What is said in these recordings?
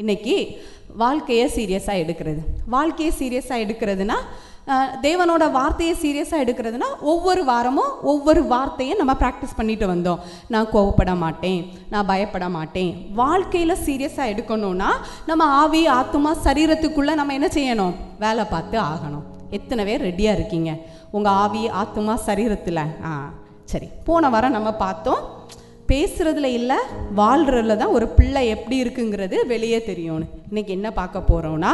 இன்னைக்கு வாழ்க்கையை சீரியஸாக எடுக்கிறது. வாழ்க்கையை சீரியஸாக எடுக்கிறதுனா தேவனோட வார்த்தையை சீரியஸாக எடுக்கிறதுனா ஒவ்வொரு வாரமும் ஒவ்வொரு வார்த்தையும் நம்ம ப்ராக்டிஸ் பண்ணிட்டு வந்தோம். நான் கோவப்பட மாட்டேன் நான் பயப்பட மாட்டேன். வாழ்க்கையில் சீரியஸாக எடுக்கணும்னா நம்ம ஆவி ஆத்துமா சரீரத்துக்குள்ளே நம்ம என்ன செய்யணும்? வேலை பார்த்து ஆகணும். எத்தனை பேர் ரெடியாக இருக்கீங்க? உங்கள் ஆவி ஆத்துமா சரீரத்தில். ஆ சரி. போன வாரம் நம்ம பார்த்தோம் பேசுகிறதுல இல்லை வாழ்கிறதுல தான் ஒரு பிள்ளை எப்படி இருக்குங்கிறது வெளியே தெரியும்னு. இன்னைக்கு என்ன பார்க்க போகிறோம்னா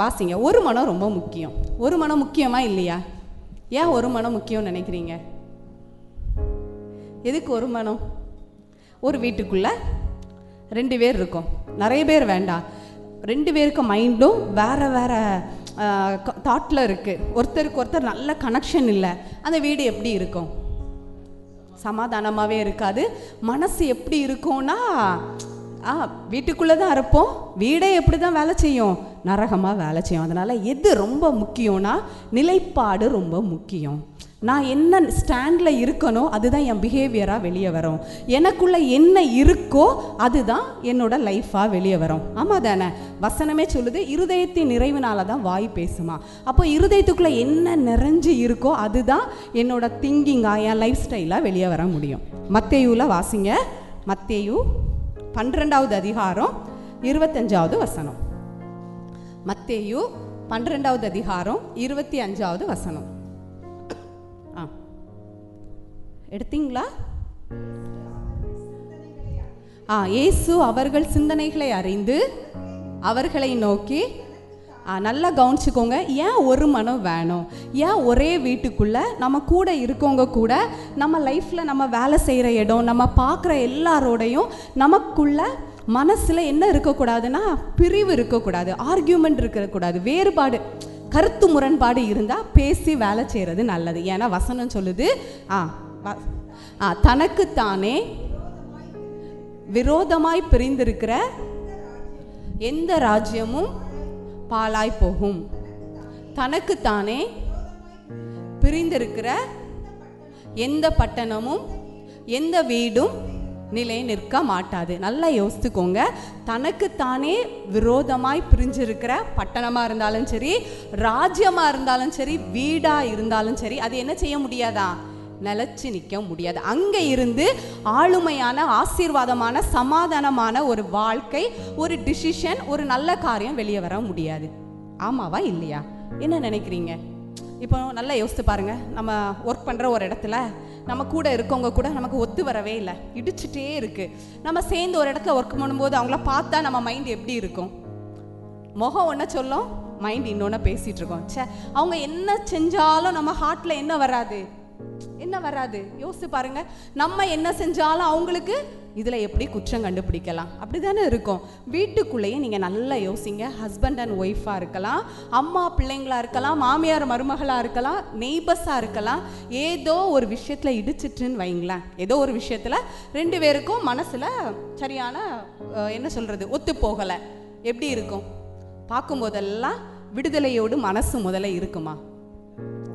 வாசிங்க. ஒரு மனம் ரொம்ப முக்கியம். ஒரு மனம் முக்கியமா இல்லையா? ஏன் ஒரு மனம் முக்கியம்னு நினைக்கிறீங்க? எதுக்கு ஒரு மனம்? ஒரு வீட்டுக்குள்ளே ரெண்டு பேர் இருக்கும். நிறைய பேர் வேண்டாம். ரெண்டு பேருக்கு மைண்டும் வேறு வேற தாட்டில் இருக்குது ஒருத்தருக்கு ஒருத்தர் நல்ல கனெக்ஷன் இல்லை. அந்த வீடு எப்படி இருக்கும்? சமாதானமாகவே இருக்காது. மனசு எப்படி இருக்கும்னா ஆ வீட்டுக்குள்ளே தான் இருப்போம் வீடே எப்படி தான் வேலை செய்யும்? நரகமாக வேலை செய்யும். அதனால் எது ரொம்ப முக்கியம்னா நிலைப்பாடு ரொம்ப முக்கியம். நான் என்ன ஸ்டாண்டில் இருக்கனோ அதுதான் என் பிஹேவியராக வெளியே வரும். எனக்குள்ளே என்ன இருக்கோ அதுதான் என்னோட லைஃபாக வெளியே வரும். ஆமாம் தானே? வசனமே சொல்லுது இருதயத்தின் நிறைவினால தான் வாய் பேசுமா. அப்போ இருதயத்துக்குள்ளே என்ன நிறைஞ்சு இருக்கோ அதுதான் என்னோட திங்கிங்காக என் லைஃப் ஸ்டைலாக வெளியே வர முடியும். மத்தேயூவில் வாசிங்க. மத்தேயூ பன்னிரெண்டாவது அதிகாரம் இருபத்தஞ்சாவது வசனம். மத்தேயு பன்னிரெண்டாவது அதிகாரம் இருபத்தி அஞ்சாவது வசனம். ஆ. எடுத்தீங்களா? ஆ இயேசு அவர்கள் சிந்தனைகளை அறிந்து அவர்களை நோக்கி நல்லா கவனிச்சுக்கோங்க. ஏன் ஒரு மனம் வேணும்? ஏன் ஒரே வீட்டுக்குள்ளே நம்ம கூட இருக்கவங்க கூட நம்ம லைஃப்பில் நம்ம வேலை செய்கிற இடம் நம்ம பார்க்குற எல்லாரோடையும் நமக்குள்ள மனசில் என்ன இருக்கக்கூடாதுன்னா பிரிவு இருக்கக்கூடாது ஆர்கியூமெண்ட் இருக்கக்கூடாது வேறுபாடு கருத்து முரண்பாடு இருந்தால் பேசி வேலை செய்கிறது நல்லது. ஏன்னா வசனம் சொல்லுது ஆ வ- ஆ தனக்குத்தானே விரோதமாய் பிரிந்திருக்கிற எந்த ராஜ்யமும் பாழாய் போகும். தனக்குத்தானே பிரிந்திருக்கிற எந்த பட்டணமும் எந்த வீடும் நிலை நிற்க மாட்டாது. நல்லா யோசித்துக்கோங்க. தனக்குத்தானே விரோதமாய் பிரிஞ்சிருக்கிற பட்டணமாக இருந்தாலும் சரி ராஜ்யமாக இருந்தாலும் சரி வீடாக இருந்தாலும் சரி அது என்ன செய்ய முடியாதா? நிலச்சி நிற்க முடியாது. அங்கே இருந்து ஆளுமையான ஆசீர்வாதமான சமாதானமான ஒரு வாழ்க்கை ஒரு டிசிஷன் ஒரு நல்ல காரியம் வெளியே வர முடியாது. ஆமாவா இல்லையா? என்ன நினைக்கிறீங்க? இப்போ நல்லா யோசித்து பாருங்கள் நம்ம ஒர்க் பண்ணுற ஒரு இடத்துல நம்ம கூட இருக்கவங்க கூட நமக்கு ஒத்து வரவே இல்லை. இடிச்சுட்டே இருக்குது நம்ம சேர்ந்து ஒரு இடத்துல ஒர்க் பண்ணும்போது அவங்கள பார்த்தா நம்ம மைண்ட் எப்படி இருக்கும்? முகம் ஒன்றை சொல்லும் மைண்ட் இன்னொன்று பேசிகிட்டு இருக்கோம். ச்சே அவங்க என்ன செஞ்சாலும் நம்ம ஹார்ட்டில் என்ன வராது? என்ன வராது. யோசிச்சு பாருங்க. நம்ம என்ன செஞ்சாலும் அவங்களுக்கு இதில் எப்படி குற்றம் கண்டுபிடிக்கலாம்? அப்படி தானே இருக்கும். வீட்டுக்குள்ளேயே நீங்கள் நல்லா யோசிங்க. ஹஸ்பண்ட் அண்ட் ஒய்ஃபாக இருக்கலாம். அம்மா பிள்ளைங்களா இருக்கலாம். மாமியார் மருமகளாக இருக்கலாம். நெய்பர்ஸாக இருக்கலாம். ஏதோ ஒரு விஷயத்தில் இடிச்சிட்டுன்னு வைங்களேன். ஏதோ ஒரு விஷயத்தில் ரெண்டு பேருக்கும் மனசில் சரியான என்ன சொல்கிறது ஒத்து போகலை. எப்படி இருக்கும்? பார்க்கும்போதெல்லாம் விடுதலையோடு மனசு முதல்ல இருக்குமா?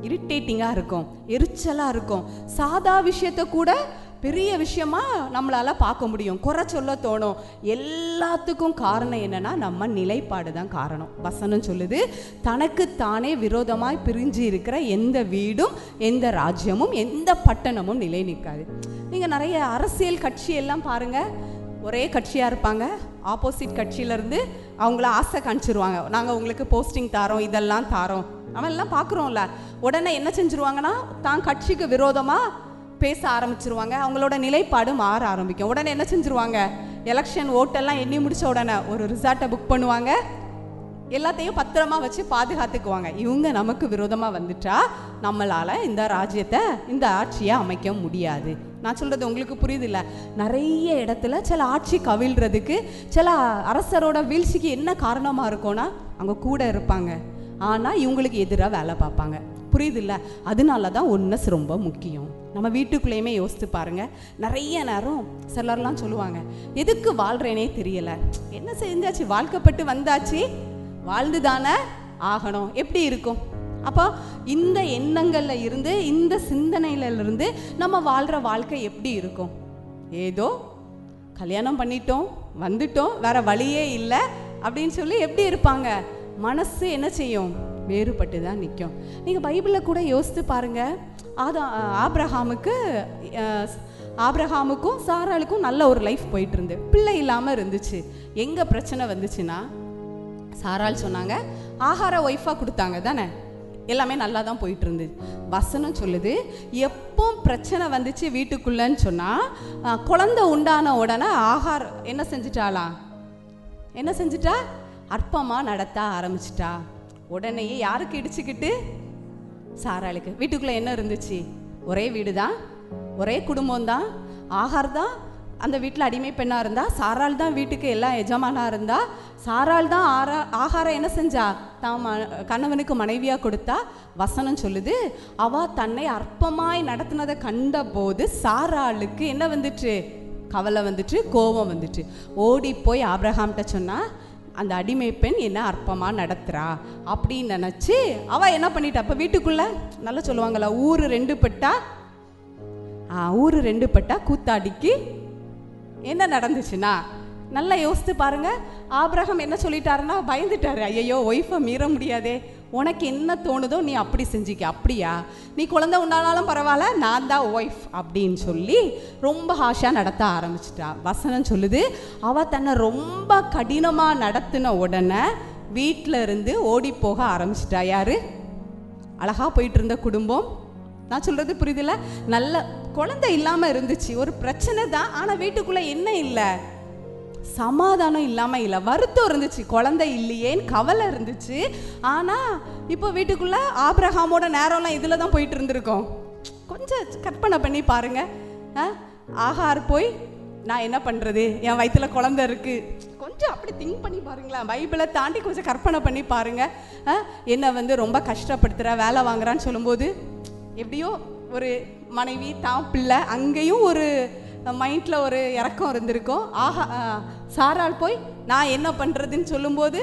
இரிட்டேட்டிங்காக இருக்கும் எரிச்சலாக இருக்கும். சாதா விஷயத்த கூட பெரிய விஷயமா நம்மளால் பார்க்க முடியும். குறை சொல்ல தோணும். எல்லாத்துக்கும் காரணம் என்னென்னா நம்ம நிலைப்பாடு தான் காரணம். வசனம் சொல்லுது தனக்கு தானே விரோதமாய் பிரிஞ்சு இருக்கிற எந்த வீடும் எந்த ராஜ்யமும் எந்த பட்டணமும் நிலை நிற்காது. நீங்கள் நிறைய அரசியல் கட்சி எல்லாம் ஒரே கட்சியாக இருப்பாங்க. ஆப்போசிட் கட்சியிலேருந்து அவங்கள ஆசை காமிச்சிருவாங்க. நாங்கள் உங்களுக்கு போஸ்டிங் தாரோம் இதெல்லாம் தாரோம். நம்ம எல்லாம் பார்க்குறோம்ல. உடனே என்ன செஞ்சுருவாங்கன்னா தான் கட்சிக்கு விரோதமாக பேச ஆரம்பிச்சிருவாங்க. அவங்களோட நிலைப்பாடு மாற ஆரம்பிக்கும். உடனே என்ன செஞ்சுருவாங்க? எலெக்ஷன் ஓட்டெல்லாம் எண்ணி முடித்த உடனே ஒரு ரிசார்ட்டை புக் பண்ணுவாங்க. எல்லாத்தையும் பத்திரமா வச்சு பாதுகாத்துக்குவாங்க. இவங்க நமக்கு விரோதமாக வந்துட்டா நம்மளால் இந்த ராஜ்யத்தை இந்த ஆட்சியை அமைக்க முடியாது. நான் சொல்கிறது உங்களுக்கு புரியுதில்ல? நிறைய இடத்துல சில ஆட்சி கவிழ்றதுக்கு சில அரசரோட வீழ்ச்சிக்கு என்ன காரணமாக இருக்கும்னா அவங்க கூட இருப்பாங்க. ஆனால் இவங்களுக்கு எதிராக வேலை பார்ப்பாங்க. புரியுதில்ல? அதனால தான் ஒன்னஸ் ரொம்ப முக்கியம். நம்ம வீட்டுக்குள்ளேயுமே யோசித்து பாருங்க. நிறைய நேரம் சிலர்லாம் சொல்லுவாங்க எதுக்கு வாழ்கிறேனே தெரியலை. என்ன செஞ்சாச்சு? வாழ்க்கப்பட்டு வந்தாச்சு. வாழ்ந்து தானே ஆகணும். எப்படி இருக்கும்? அப்போ இந்த எண்ணங்களில் இருந்து இந்த சிந்தனையிலிருந்து நம்ம வாழ்கிற வாழ்க்கை எப்படி இருக்கும்? ஏதோ கல்யாணம் பண்ணிட்டோம் வந்துட்டோம் வேற வழியே இல்லை அப்படின்னு சொல்லி எப்படி இருப்பாங்க? மனசு என்ன செய்யும்? வேறுபட்டு தான் நிற்கும் நீங்கள் பைபிளில் கூட யோசித்து பாருங்கள் ஆதா ஆப்ரஹாமுக்கு ஆப்ரஹாமுக்கும் சாராளுக்கும் நல்ல ஒரு லைஃப் போயிட்டு இருந்து பிள்ளை இல்லாமல் இருந்துச்சு. எங்கே பிரச்சனை வந்துச்சுன்னா சாரால் சொன்னாங்க ஆகார ஒய்ஃபாக கொடுத்தாங்க தானே? எல்லாமே நல்லா தான் போயிட்டு இருந்தது வசனம் சொல்லுது எப்போ பிரச்சனை வந்துச்சு வீட்டுக்குள்ளன்னு சொன்னால் குழந்தை உண்டான உடனே ஆகாரம் என்ன செஞ்சிட்டாளா? என்ன செஞ்சிட்டா? அற்பமாக நடத்த ஆரம்பிச்சிட்டா. உடனே யாருக்கு இடிச்சுக்கிட்டு? சாராளுக்கு. வீட்டுக்குள்ளே என்ன இருந்துச்சு? ஒரே வீடு தான் ஒரே குடும்பம் தான் ஆகார் தான் அந்த வீட்டில் அடிமை பெண்ணாக இருந்தா சாரால் தான் வீட்டுக்கு எல்லாம் எஜமானாக இருந்தா சாரால் தான் ஆரா ஆகாரம் என்ன செஞ்சா? தான் ம கணவனுக்கு மனைவியாக கொடுத்தா வசனம் சொல்லுது அவ தன்னை அற்பமாய் நடத்தினதை கண்டபோது சாராளுக்கு என்ன வந்துட்டு கவலை வந்துட்டு கோபம் வந்துட்டு ஓடி போய் ஆப்ரஹாம்கிட்ட சொன்னால் அந்த அடிமை பெண் என்ன அற்பமாக நடத்துகிறா அப்படின்னு நினச்சி அவள் என்ன பண்ணிட்டா? அப்போ வீட்டுக்குள்ளே நல்லா சொல்லுவாங்களா ஊர் ரெண்டு பட்டா ஆ ஊர் ரெண்டு பட்டா கூத்தாடிக்கு என்ன நடந்துச்சுன்னா நல்லா யோசித்து பாருங்க. ஆபிரகம் என்ன சொல்லிட்டாருன்னா பயந்துட்டாரு. ஐயையோ ஒய்ஃபை மீற முடியாதே. உனக்கு என்ன தோணுதோ நீ அப்படி செஞ்சிக்க. அப்படியா? நீ குழந்தை உண்டானாலும் பரவாயில்ல நான் தான் ஒய்ஃப் அப்படின்னு சொல்லி ரொம்ப ஹாஷாக நடத்த ஆரம்பிச்சிட்டா. வசனம் சொல்லுது அவள் தன்னை ரொம்ப கடினமாக நடத்தின உடனே வீட்டில் இருந்து ஓடி போக ஆரம்பிச்சிட்டா. யார்? அழகா போயிட்டு இருந்த குடும்பம். நான் சொல்கிறது புரியுதுல? நல்ல குழந்தை இல்லாமல் இருந்துச்சு. ஒரு பிரச்சனை தான். ஆனால் வீட்டுக்குள்ளே என்ன இல்லை? சமாதானம் இல்லாமல் இல்லை. வருத்தம் இருந்துச்சு. குழந்தை இல்லையேன்னு கவலை இருந்துச்சு. ஆனால் இப்போ வீட்டுக்குள்ளே ஆப்ரஹாமோட நேரம்லாம் இதில் தான் போயிட்டு இருந்திருக்கோம். கொஞ்சம் கற்பனை பண்ணி பாருங்கள் ஆ? போய் நான் என்ன பண்ணுறது என் வயிற்றில் குழந்தை இருக்குது கொஞ்சம் அப்படி திங்க் பண்ணி பாருங்களேன். பைபிளை தாண்டி கொஞ்சம் கற்பனை பண்ணி பாருங்கள் ஆ? என்னை வந்து ரொம்ப கஷ்டப்படுத்துகிற வேலை வாங்குறான்னு சொல்லும்போது எப்படியோ ஒரு மனைவி தான் பிள்ளை அங்கேயும் ஒரு மைண்டில் ஒரு இறக்கம் இருந்திருக்கும். ஆஹா ஆ, போய் நான் என்ன பண்ணுறதுன்னு சொல்லும்போது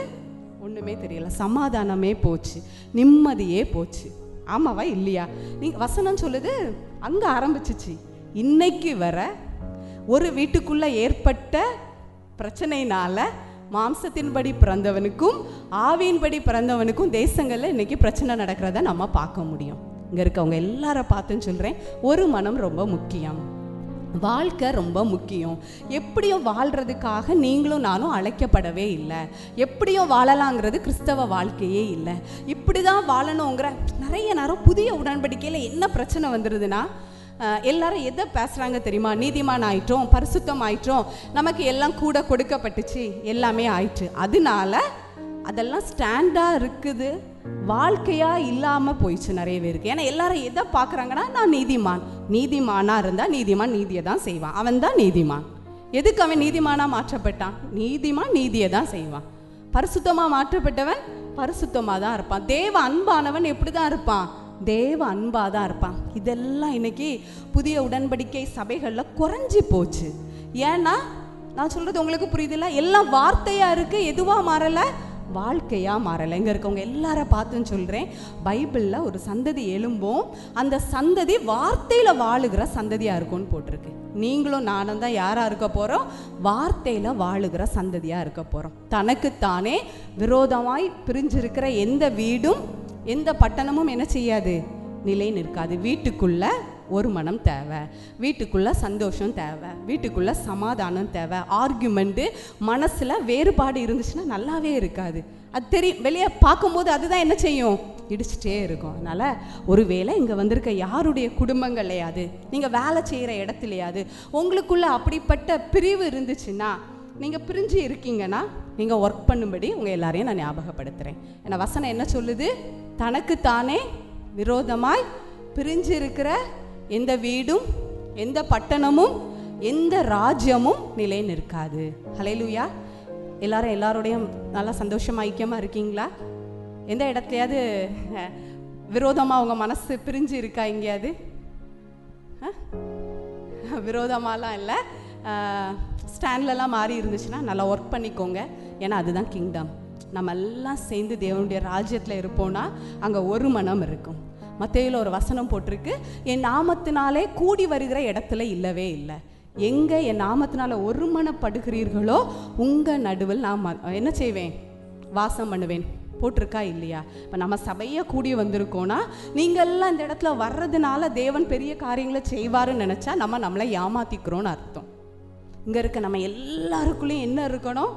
ஒன்றுமே தெரியல சமாதானமே போச்சு நிம்மதியே போச்சு. ஆமாவா இல்லையா? நீங்கள் வசனம் சொல்லுது அங்கே ஆரம்பிச்சிச்சு. இன்னைக்கு வர ஒரு வீட்டுக்குள்ளே ஏற்பட்ட பிரச்சனையினால மாம்சத்தின்படி பிறந்தவனுக்கும் ஆவியின்படி பிறந்தவனுக்கும் தேசங்களில் இன்னைக்கு பிரச்சனை நடக்கிறத நம்ம பார்க்க முடியும். இங்கே இருக்கவங்க எல்லார பார்த்துன்னு சொல்கிறேன் ஒரு மனம் ரொம்ப முக்கியம். வாழ்க்கை ரொம்ப முக்கியம். எப்படியோ வாழ்கிறதுக்காக நீங்களும் நானும் அழைக்கப்படவே இல்லை. எப்படியோ வாழலாங்கிறது கிறிஸ்தவ வாழ்க்கையே இல்லை. இப்படி தான் வாழணுங்கிற நிறைய நேரம் புதிய உடன்படிக்கையில் என்ன பிரச்சனை வந்துடுதுன்னா எல்லாரும் எதை பேசுகிறாங்க தெரியுமா? நீதிமான் ஆயிட்டோம் பரிசுத்தம் ஆயிட்டோம் நமக்கு எல்லாம் கூட கொடுக்கப்பட்டுச்சு. எல்லாமே ஆயிட்டு. அதனால அதெல்லாம் ஸ்டாண்டாக இருக்குது. வாழ்க்கையாக இல்லாமல் போயிடுச்சு நிறைய பேருக்கு. ஏன்னா எல்லாரும் எதை பார்க்குறாங்கன்னா நான் நீதிமான். நீதிமானாக இருந்தால் நீதிமான் நீதியை தான் செய்வான். அவன் தான் நீதிமான். எதுக்கு அவன் நீதிமானாக மாற்றப்பட்டான்? நீதிமான் நீதியை தான் செய்வான். பரிசுத்தமாக மாற்றப்பட்டவன் பரிசுத்தமாக தான் இருப்பான். தேவ அன்பானவன் எப்படி தான் இருப்பான்? தேவ அன்பாக தான் இருப்பான். இதெல்லாம் இன்னைக்கு புதிய உடன்படிக்கை சபைகளில் குறைஞ்சி போச்சு. ஏன்னா நான் சொல்கிறது உங்களுக்கு புரியுதுல்ல? எல்லாம் வார்த்தையாக இருக்குது எதுவாக மாறலை? வாழ்க்கையாக மாறலை. இங்கே இருக்கவங்க எல்லார பார்த்துன்னு சொல்கிறேன் பைபிளில் ஒரு சந்ததி எழும்போம் அந்த சந்ததி வார்த்தையில் வாழுகிற சந்ததியாக இருக்கும்னு போட்டிருக்கு. நீங்களும் நானும் தான் யாராக இருக்க போகிறோம் வார்த்தையில் வாழுகிற சந்ததியாக இருக்க போகிறோம் தனக்குத்தானே விரோதமாய் பிரிஞ்சிருக்கிற எந்த வீடும் எந்த பட்டணமும் என்ன செய்யாது? நிலை நிற்காது. வீட்டுக்குள்ளே ஒரு மனம் தேவை. வீட்டுக்குள்ளே சந்தோஷம் தேவை. வீட்டுக்குள்ளே சமாதானம் தேவை. ஆர்குமெண்ட்டு மனசில் வேறுபாடு இருந்துச்சுன்னா நல்லாவே இருக்காது. அது தெரியும் வெளியே பார்க்கும்போது அதுதான் என்ன செய்யும்? இடிச்சிட்டே இருக்கும். அதனால் ஒருவேளை இங்கே வந்திருக்க யாருடைய குடும்பங்கள்லையாது நீங்கள் வேலை செய்கிற இடத்துலையாது உங்களுக்குள்ள அப்படிப்பட்ட பிரிவு இருந்துச்சுன்னா நீங்கள் பிரிஞ்சு இருக்கீங்கன்னா நீங்கள் ஒர்க் பண்ணும்படி உங்கள் எல்லாரையும் நான் ஞாபகப்படுத்துகிறேன் ஏன்னா வசனம் என்ன சொல்லுது? தனக்குத்தானே விரோதமாய் பிரிஞ்சு இருக்கிற எந்த வீடும் எந்த பட்டணமும் எந்த ராஜ்யமும் நிலை நிற்காது. ஹalleluya எல்லாரும் எல்லாரோடையும் நல்லா சந்தோஷமா ஐக்கியமாக இருக்கீங்களா? எந்த இடத்துலையாவது விரோதமாக உங்கள் மனசு பிரிஞ்சு இருக்கா எங்கேயாவது? விரோதமாலாம் இல்லை. ஸ்டாண்ட்லலாம் மாறி இருந்துச்சுன்னா நல்லா ஒர்க் பண்ணிக்கோங்க. ஏன்னா அதுதான் கிங்டம் நம்ம எல்லாம் சேர்ந்து தேவனுடைய ராஜ்யத்தில் இருப்போம்னா அங்கே ஒரு மனம் இருக்கும். மத்தையில் ஒரு வசனம் போட்டிருக்கு என் நாமத்தினாலே கூடி வருகிற இடத்துல இல்லவே இல்லை. எங்கே என் நாமத்தினால ஒருமனப்படுகிறீர்களோ உங்கள் நடுவில் நான் ம- என்ன செய்வேன்? வாசம் பண்ணுவேன். போட்டிருக்கா இல்லையா? இப்போ நம்ம சபையை கூடி வந்திருக்கோன்னா நீங்கள்லாம் இந்த இடத்துல வர்றதுனால தேவன் பெரிய காரியங்களை செய்வாருன்னு நினச்சா நம்ம நம்மளை ஏமாத்திக்கிறோன்னு அர்த்தம். இங்கே இருக்க நம்ம எல்லாருக்குள்ளேயும் என்ன இருக்கணும்?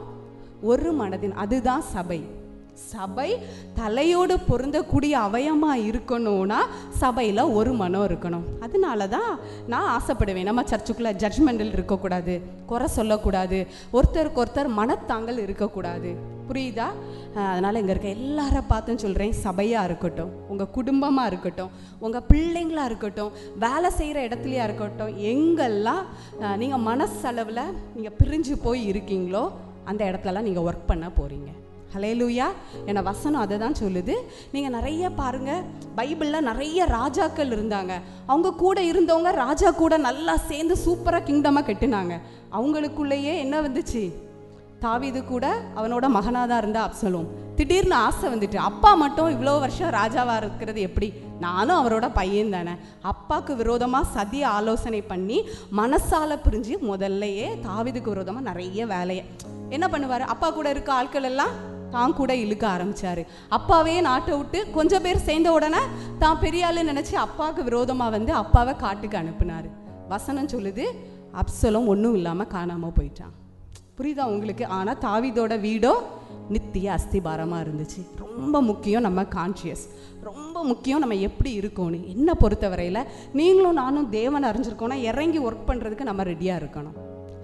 ஒரு மனதின் அதுதான் சபை. சபை தலையோடு பொருந்தக்கூடிய அவயமாக இருக்கணும்னா சபையில் ஒரு மனம் இருக்கணும். அதனால தான் நான் ஆசைப்படுவேன். நம்ம சர்ச்சுக்குள்ளே ஜட்ஜ்மெண்டில் இருக்கக்கூடாது குறை சொல்லக்கூடாது ஒருத்தருக்கு ஒருத்தர் மனத்தாங்கல் இருக்கக்கூடாது. புரியுதா? அதனால் இங்கே இருக்க எல்லாரை பார்த்தும் சொல்கிறேன் சபையாக இருக்கட்டும் உங்கள் குடும்பமாக இருக்கட்டும் உங்கள் பிள்ளைங்களா இருக்கட்டும் வேலை செய்கிற இடத்துலையாக இருக்கட்டும் எங்கெல்லாம் நீங்கள் மனசளவில் நீங்கள் பிரிஞ்சு போய் இருக்கீங்களோ அந்த இடத்துலலாம் நீங்கள் ஒர்க் பண்ண போகிறீங்க ஹலேலூயா என்னை வசனம் அதை தான் சொல்லுது. நீங்கள் நிறைய பாருங்கள் பைபிளில் நிறைய ராஜாக்கள் இருந்தாங்க. அவங்க கூட இருந்தவங்க ராஜா கூட நல்லா சேர்ந்து சூப்பராக கிங்டமாக கட்டினாங்க. அவங்களுக்குள்ளேயே என்ன வந்துச்சு? தாவிது கூட அவனோட மகனாக தான் இருந்தா அப்சலும். திடீர்னு ஆசை வந்துட்டு அப்பா மட்டும் இவ்வளோ வருஷம் ராஜாவாக இருக்கிறது எப்படி? நானும் அவரோட பையன் தானே. அப்பாவுக்கு விரோதமாக சதி ஆலோசனை பண்ணி மனசால பிரிஞ்சு முதல்லையே தாவிதுக்கு விரோதமாக நிறைய வேலையை. என்ன பண்ணுவார்? அப்பா கூட இருக்க ஆட்கள் எல்லாம் தான் கூட இழுக்க ஆரம்பிச்சாரு. அப்பாவே நாட்டை விட்டு கொஞ்சம் பேர் சேர்ந்த உடனே தான் பெரிய ஆளுன்னு நினச்சி அப்பாவுக்கு விரோதமாக வந்து அப்பாவை காட்டுக்கு அனுப்பினார். வசனம் சொல்லுது அப்சலம் ஒன்றும் இல்லாமல் காணாமல் போயிட்டான். புரியுதா உங்களுக்கு? ஆனால் தாவீதோட வீடோ நித்திய அஸ்திபாரமாக இருந்துச்சு. ரொம்ப முக்கியம் நம்ம கான்ஷியஸ் ரொம்ப முக்கியம் நம்ம எப்படி இருக்கோன்னு. என்ன பொறுத்தவரையில் நீங்களும் நானும் தேவன் அறிஞ்சிருக்கோன்னா இறங்கி ஒர்க் பண்ணுறதுக்கு நம்ம ரெடியாக இருக்கணும்.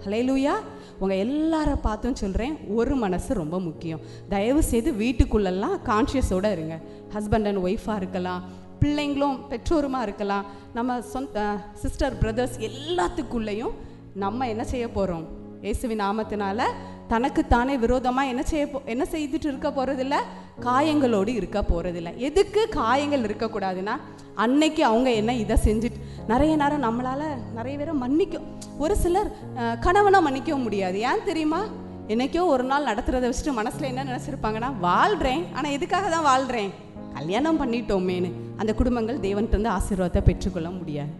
ஹலேலூயா உங்கள் எல்லார பார்த்தும் சொல்கிறேன் ஒரு மனசு ரொம்ப முக்கியம். தயவு செய்து வீட்டுக்குள்ளெல்லாம் கான்ஷியஸோடு இருங்க. ஹஸ்பண்ட் அண்ட் ஒய்ஃபாக இருக்கலாம் பிள்ளைங்களும் பெற்றோருமா இருக்கலாம். நம்ம சொந்த சிஸ்டர் பிரதர்ஸ் எல்லாத்துக்குள்ளேயும் நம்ம என்ன செய்ய போகிறோம் இயேசுவின் நாமத்தினால தனக்குத்தானே விரோதமாக என்ன செய்ய போ என்ன செய்துட்டு இருக்க போகிறதில்ல காயங்களோடு இருக்க போகிறதில்ல எதுக்கு காயங்கள் இருக்கக்கூடாதுன்னா அன்னைக்கு அவங்க என்ன இதை செஞ்சுட்டு நிறைய நேரம் நம்மளால் நிறைய பேரை மன்னிக்கும். ஒரு சிலர் கணவனை மன்னிக்க முடியாது. ஏன் தெரியுமா? என்னைக்கோ ஒரு நாள் நடத்துறத வச்சுட்டு மனசில் என்ன நினச்சிருப்பாங்கன்னா வாழ்கிறேன் ஆனால் எதுக்காக தான் வாழ்கிறேன் கல்யாணம் பண்ணிட்டோமேன்னு. அந்த குடும்பங்கள் தேவன்கிட்ட இருந்து ஆசீர்வாதத்தை பெற்றுக்கொள்ள முடியாது.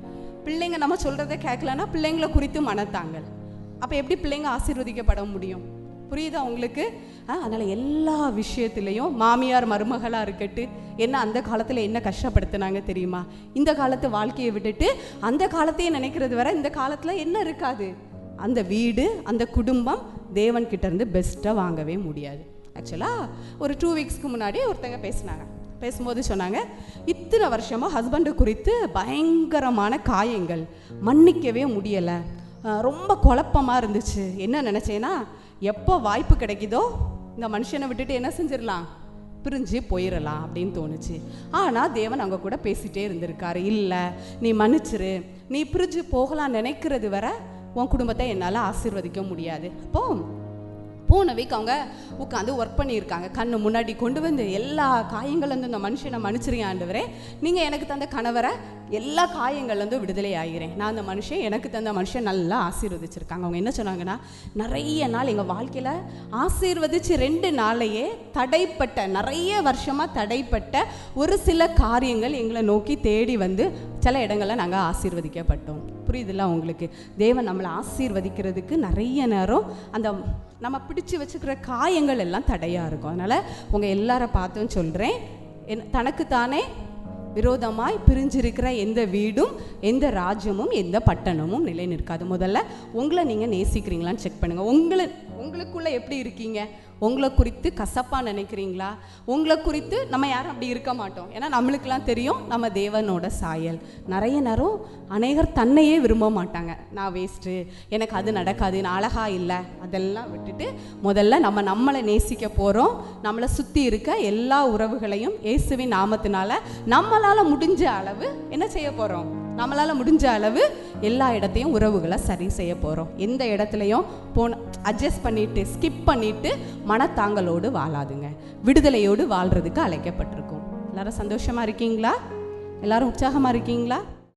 பிள்ளைங்க நம்ம சொல்கிறத கேட்கலன்னா பிள்ளைங்களை குறித்து மனத்தாங்கள் அப்போ எப்படி பிள்ளைங்க ஆசீர்வதிக்கப்பட முடியும்? புரியுதா உங்களுக்கு? அதனால் எல்லா விஷயத்துலேயும் மாமியார் மருமகளாக இருக்கட்டு என்ன அந்த காலத்தில் என்ன கஷ்டப்படுத்தினாங்க தெரியுமா? இந்த காலத்து வாழ்க்கையை விட்டுட்டு அந்த காலத்தையே நினைக்கிறது வரை இந்த காலத்தில் என்ன இருக்காது. அந்த வீடு அந்த குடும்பம் தேவன் இருந்து பெஸ்ட்டாக வாங்கவே முடியாது. ஆக்சுவலாக ஒரு டூ வீக்ஸ்க்கு முன்னாடி ஒருத்தங்க பேசினாங்க. பேசும்போது சொன்னாங்க இத்தனை வருஷமாக ஹஸ்பண்டு குறித்து பயங்கரமான காயங்கள் மன்னிக்கவே முடியலை. ரொம்ப குழப்பமாக இருந்துச்சு. என்ன நினச்சேன்னா எப்போ வாய்ப்பு கிடைக்குதோ இந்த மனுஷனை விட்டுட்டு என்ன செஞ்சிடலாம்? பிரிஞ்சு போயிடலாம் அப்படின்னு தோணுச்சு. ஆனால் தேவன் அவங்க கூட பேசிட்டே இருந்திருக்காரு. இல்லை நீ மன்னிச்சிரு. நீ பிரிஞ்சு போகலாம் நினைக்கிறது வரை உன் குடும்பத்தை என்னால் ஆசீர்வதிக்க முடியாது. அப்போ போன வீக் அவங்க உட்காந்து ஒர்க் பண்ணியிருக்காங்க. கண்ணு முன்னாடி கொண்டு வந்து எல்லா காயங்கள்லேருந்து இந்த மனுஷனை மன்னிச்சிருங்க ஆண்டவரே. நீங்கள் எனக்கு தந்த கணவரை எல்லா காயங்கள்லேருந்து விடுதலை ஆகிறேன். நான் அந்த மனுஷன் எனக்கு தந்த மனுஷன் நல்லா ஆசீர்வதிச்சிருக்காங்க. அவங்க என்ன சொன்னாங்கன்னா நிறைய நாள் எங்கள் வாழ்க்கையில் ஆசீர்வதிச்சு ரெண்டு நாளையே தடைப்பட்ட நிறைய வருஷமாக தடைப்பட்ட ஒரு சில காரியங்கள் எங்களை நோக்கி தேடி வந்து சில இடங்களில் நாங்கள் ஆசீர்வதிக்கப்பட்டோம். புரியுதுல்ல உங்களுக்கு? தேவன் நம்மளை ஆசீர்வதிக்கிறதுக்கு நிறைய நேரம் அந்த நம்ம பிடிச்சு வச்சுக்கிற காயங்கள் எல்லாம் தடையாக இருக்கும். அதனால் உங்கள் எல்லாரை பார்த்தும் சொல்கிறேன் என் தனக்குத்தானே விரோதமாய் பிரிஞ்சிருக்கிற எந்த வீடும் எந்த ராஜ்யமும் எந்த பட்டணமும் நிலை நிற்காது முதல்ல உங்களை நீங்கள் நேசிக்கிறீங்களான்னு செக் பண்ணுங்கள் உங்களை உங்களுக்குள்ளே எப்படி இருக்கீங்க? உங்களை குறித்து கசப்பாக நினைக்கிறீங்களா? உங்களை குறித்து நம்ம யாரும் அப்படி இருக்க மாட்டோம். ஏன்னா நம்மளுக்கெல்லாம் தெரியும் நம்ம தேவனோட சாயல். நிறைய நேரம் அநேகர் தன்னையே விரும்ப மாட்டாங்க. நான் வேஸ்ட்டு எனக்கு அது நடக்காது நான் அழகா இல்லை. அதெல்லாம் விட்டுட்டு முதல்ல நம்ம நம்மளை நேசிக்க போகிறோம் நம்மளை சுற்றி இருக்க எல்லா உறவுகளையும் இயேசுவின் நாமத்தினால நம்மளால் முடிஞ்ச அளவு என்ன செய்ய போகிறோம் நம்மளால் முடிஞ்ச அளவு எல்லா இடத்தையும் உறவுகளை சரி செய்ய போகிறோம் எந்த இடத்துலையும் போன அட்ஜஸ்ட் பண்ணிட்டு ஸ்கிப் பண்ணிட்டு மனத்தாங்களோடு வாழாதுங்க. விடுதலையோடு வாழ்கிறதுக்கு அழைக்கப்பட்டிருக்கோம். எல்லாரும் சந்தோஷமாக இருக்கீங்களா? எல்லாரும் உற்சாகமாக இருக்கீங்களா?